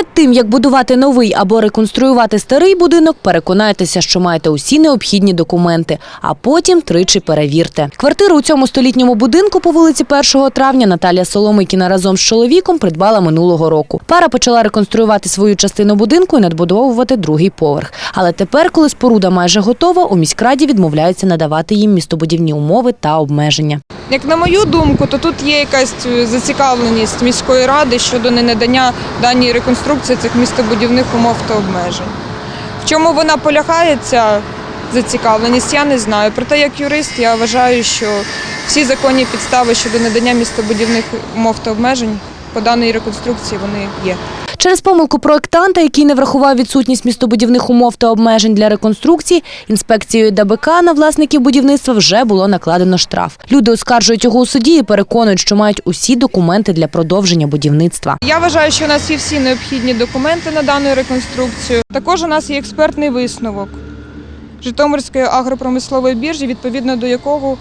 Перед тим як будувати новий або реконструювати старий будинок, переконайтеся, що маєте усі необхідні документи, а потім тричі перевірте. Квартиру у цьому столітньому будинку по вулиці 1 травня Наталія Соломикіна разом з чоловіком придбала минулого року. Пара почала реконструювати свою частину будинку і надбудовувати другий поверх. Але тепер, коли споруда майже готова, у міськраді відмовляються надавати їм містобудівні умови та обмеження. Як на мою думку, то тут є якась е, зацікавленість міської ради щодо ненадання даній реконструкції цих містобудівних умов та обмежень. В чому вона полягає, ця зацікавленість, я не знаю. Проте, як юрист, я вважаю, що всі законні підстави щодо надання містобудівних умов та обмежень по даній реконструкції вони є. Через помилку проектанта, який не врахував відсутність містобудівних умов та обмежень для реконструкції, інспекцією ДБК на власників будівництва вже було накладено штраф. Люди оскаржують його у суді і переконують, що мають усі документи для продовження будівництва. Я вважаю, що у нас є всі необхідні документи на дану реконструкцію. Також у нас є експертний висновок Житомирської агропромислової біржі, відповідно до якого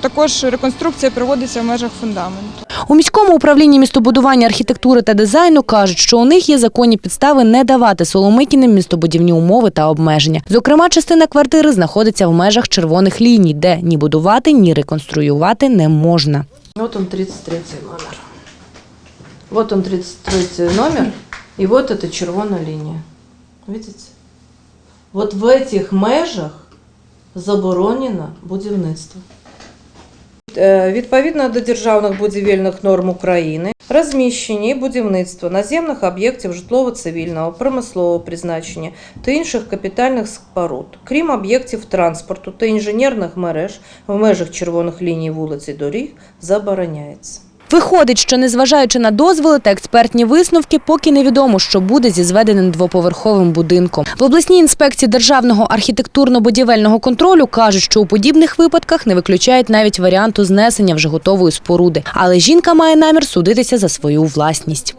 також реконструкція проводиться в межах фундаменту. У міському управлінні містобудування, архітектури та дизайну кажуть, що у них є законні підстави не давати Соломикіним містобудівні умови та обмеження. Зокрема, частина квартири знаходиться в межах червоних ліній, де ні будувати, ні реконструювати не можна. Вот он 33 номер. Вот он 33 номер, и вот эта червона линия. Видите? Вот в этих межах заборонено будівництво. Е, Відповідно до державних будівельних норм України, розміщення і будівництво наземних об'єктів житлово-цивільного, промислового призначення та інших капітальних споруд, крім об'єктів транспорту та інженерних мереж в межах червоних ліній вулиць і доріг, забороняється. Виходить, що незважаючи на дозволи та експертні висновки, поки невідомо, що буде зі зведеним двоповерховим будинком. В обласній інспекції державного архітектурно-будівельного контролю кажуть, що у подібних випадках не виключають навіть варіанту знесення вже готової споруди. Але жінка має намір судитися за свою власність.